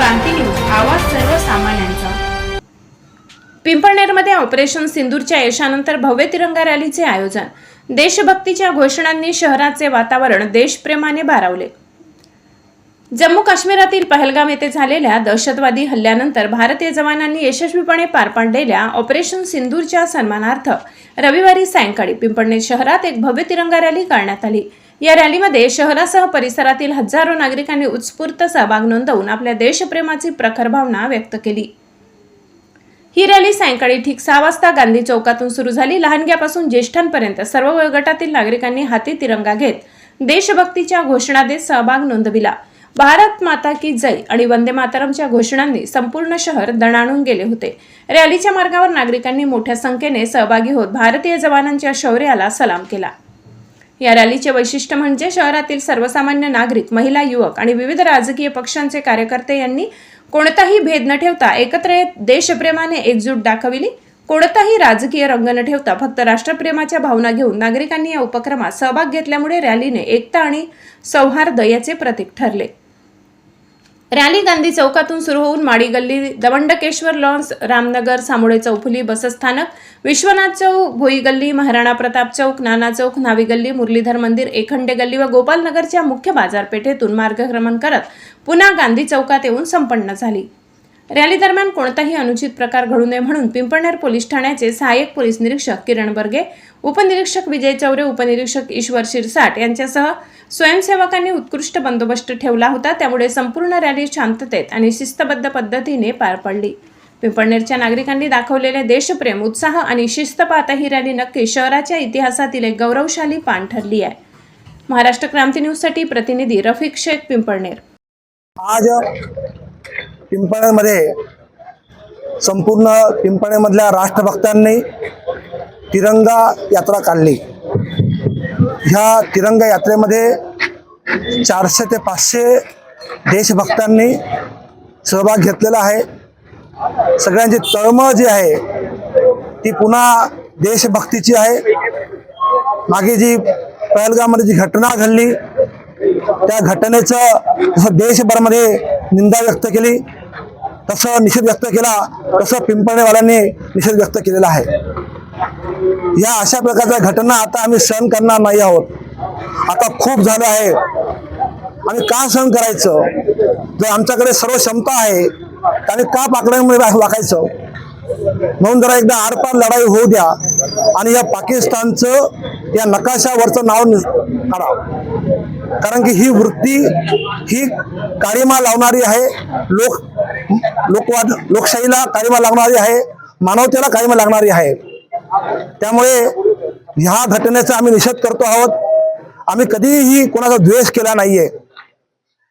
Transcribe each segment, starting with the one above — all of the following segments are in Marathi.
क्रांती न्यूज आवाज सर्वसामान्यांचा. पिंपळनेरमध्ये ऑपरेशन सिंदूरच्या यशानंतर भव्य तिरंगा रॅलीचे आयोजन. देशभक्तीच्या घोषणांनी शहराचे वातावरण देशप्रेमाने भारावले जम्मू काश्मीरातील पहलगाम येथे झालेल्या दहशतवादी हल्ल्यानंतर भारतीय जवानांनी यशस्वीपणे पार पाडलेल्या ऑपरेशन सिंदूरच्या सन्मानार्थ रविवारी सायंकाळी पिंपळनेर शहरात एक भव्य तिरंगा रॅली काढण्यात आली. या रॅलीमध्ये शहरासह परिसरातील हजारो नागरिकांनी उत्स्फूर्त सहभाग नोंदवून आपल्या देशप्रेमाची प्रखर भावना व्यक्त केली. ही रॅली सायंकाळी ठीक सहा वाजता गांधी चौकातून सुरू झाली. लहानग्यापासून ज्येष्ठांपर्यंत सर्व वयोगटातील नागरिकांनी हाती तिरंगा घेत देशभक्तीच्या घोषणा देत सहभाग नोंदविला. भारत माता की जय आणि वंदे मातरमच्या घोषणांनी संपूर्ण शहर दणाणून गेले होते. रॅलीच्या मार्गावर नागरिकांनी मोठ्या संख्येने सहभागी होत भारतीय जवानांच्या शौर्याला सलाम केला. या रॅलीचे वैशिष्ट्य म्हणजे शहरातील सर्वसामान्य नागरिक महिला युवक आणि विविध राजकीय पक्षांचे कार्यकर्ते यांनी कोणताही भेद न ठेवता एकत्र येत देशप्रेमाने एकजूट दाखविली. कोणताही राजकीय रंग न ठेवता फक्त राष्ट्रप्रेमाच्या भावना घेऊन नागरिकांनी या उपक्रमात सहभाग घेतल्यामुळे रॅलीने एकता आणि सौहार्द याचे प्रतीक ठरले. रॅली गांधी चौकातून सुरू होऊन माडी गल्ली दवंडकेश्वर लॉन्स रामनगर सामुळे चौफुली बसस्थानक विश्वनाथ चौक भोई गल्ली महाराणा प्रताप चौक नाना चौक नावी गल्ली मुरलीधर मंदिर एखंडे गल्ली व गोपालनगरच्या मुख्य बाजारपेठेतून मार्गक्रमण करत पुन्हा गांधी चौकात येऊन संपन्न झाली. रॅली दरम्यान कोणताही अनुचित प्रकार घडू नये म्हणून पिंपळनेर पोलीस ठाण्याचे सहाय्यक पोलीस निरीक्षक किरण बर्गे उपनिरीक्षक विजय चौरे उपनिरीक्षक ईश्वर शिरसाट यांच्यासह स्वयंसेवकांनी उत्कृष्ट बंदोबस्त ठेवला होता. त्यामुळे संपूर्ण रॅली शांततेत आणि शिस्तबद्ध पद्धतीने पार पडली. पिंपळनेरच्या नागरिकांनी दाखवलेले देशप्रेम उत्साह आणि शिस्त पाहता ही रॅली नक्की शहराच्या इतिहासातील एक गौरवशाली पान ठरली आहे. महाराष्ट्र क्रांती न्यूजसाठी प्रतिनिधी रफिक शेख पिंपळनेर. आज पिंपळ्यामध्ये संपूर्ण पिंपळ्यामधल्या राष्ट्रभक्तांनी तिरंगा यात्रा काढली. ह्या तिरंगा यात्रेमध्ये चारशे ते पाचशे देशभक्तांनी सहभाग घेतलेला आहे. सगळ्यांची तळमळ जी आहे ती पुन्हा देशभक्तीची आहे. मागे जी पहलगामध्ये जी घटना घडली त्या घटनेचं जसं देशभरामध्ये निंदा व्यक्त केली तसं निषेध व्यक्त केला तसं पिंपळेवाल्यांनी निषेध व्यक्त केलेला आहे. या अशा प्रकारच्या घटना आता आम्ही सहन करणार नाही आहोत. आता खूप झालं आहे. आम्ही का सहन करायचं? जर आमच्याकडे सर्व क्षमता आहे आणि का पाकड्यांमध्ये वाकायचं? म्हणून जरा एकदा आरपार लढाई होऊ द्या. आणि या पाकिस्तानचं या नकाशावरचं नाव नि- काढा. कारण की ही वृत्ती ही काळीमा लावणारी आहे लोक लोकवाद लोकशाहीला काळीमा लागणारी आहे मानवतेला काळीमा लागणारी आहे. त्यामुळे ह्या घटनेचा आम्ही निषेध करतो आहोत. आम्ही कधीही कोणाचा द्वेष केला नाहीये.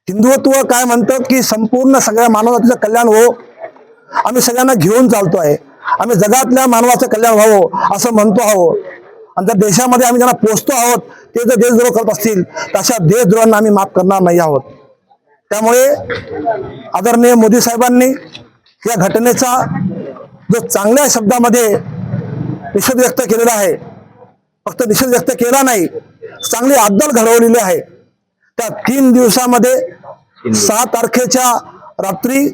हिंदुत्व काय म्हणतं की संपूर्ण सगळ्या मानवजातीचं कल्याण हो आम्ही सगळ्यांना घेऊन चालतो आहे आम्ही जगातल्या मानवाचं कल्याण व्हावं असं म्हणतो आहोत. आणि त्या देशामध्ये आम्ही ज्यांना पोचतो आहोत ते जर देशद्रोह करत असतील तर अशा देशद्रोहांना आम्ही माफ करणार नाही आहोत. त्यामुळे आदरणीय मोदी साहेबांनी या घटनेचा जो चांगल्या शब्दामध्ये निषेध व्यक्त केलेला आहे फक्त निषेध व्यक्त केला नाही चांगली अद्दल घडवलेली आहे. त्या तीन दिवसामध्ये सहा तारखेच्या रात्री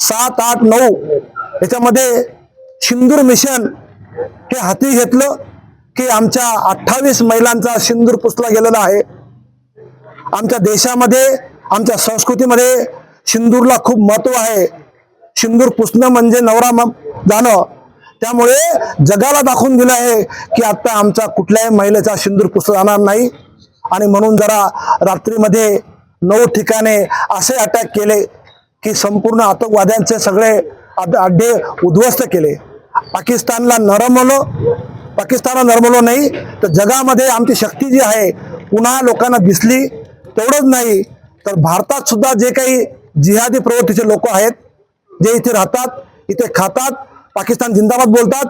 सात आठ नऊ याच्यामध्ये सिंदूर मिशन हे हाती घेतलं. की आमच्या अठ्ठावीस महिलांचा सिंदूर पुसला गेलेला आहे. आमच्या देशामध्ये आमच्या संस्कृतीमध्ये सिंदूरला खूप महत्त्व आहे. सिंदूर पुसणं म्हणजे नवरा जाणं. त्यामुळे जगाला दाखवून दिलं आहे की आता आमच्या कुठल्याही महिलेचा सिंदूर पुसला जाणार नाही. आणि म्हणून जरा रात्रीमध्ये नऊ ठिकाणे असे अटॅक केले की संपूर्ण आतंकवाद्यांचे सगळे अड्डे उद्ध्वस्त केले. पाकिस्तानला नरमवलं पाकिस्तानला नरमवलं नाही. तर जगामध्ये आमची शक्ती जी आहे पुन्हा लोकांना दिसली तेवढंच नाही. तर भारतात सुद्धा जे काही जिहादी प्रवृत्तीचे लोक आहेत जे इथे राहतात इथे खातात पाकिस्तान जिंदाबाद बोलतात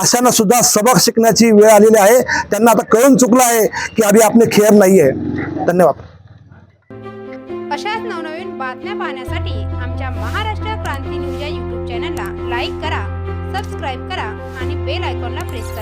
अशांना सुद्धा सबक शिकण्याची वेळ आलेली आहे. त्यांना आता कळून चुकलं आहे की अभि आपले खेळ नाही आहे धन्यवाद. अशाच नवनवीन बातम्या पाहण्यासाठी आमच्या महाराष्ट्र क्रांती न्यूज या यूट्यूब चॅनलला लाईक करा सबस्क्राईब करा आणि बेल आयकॉनला प्रेस करा.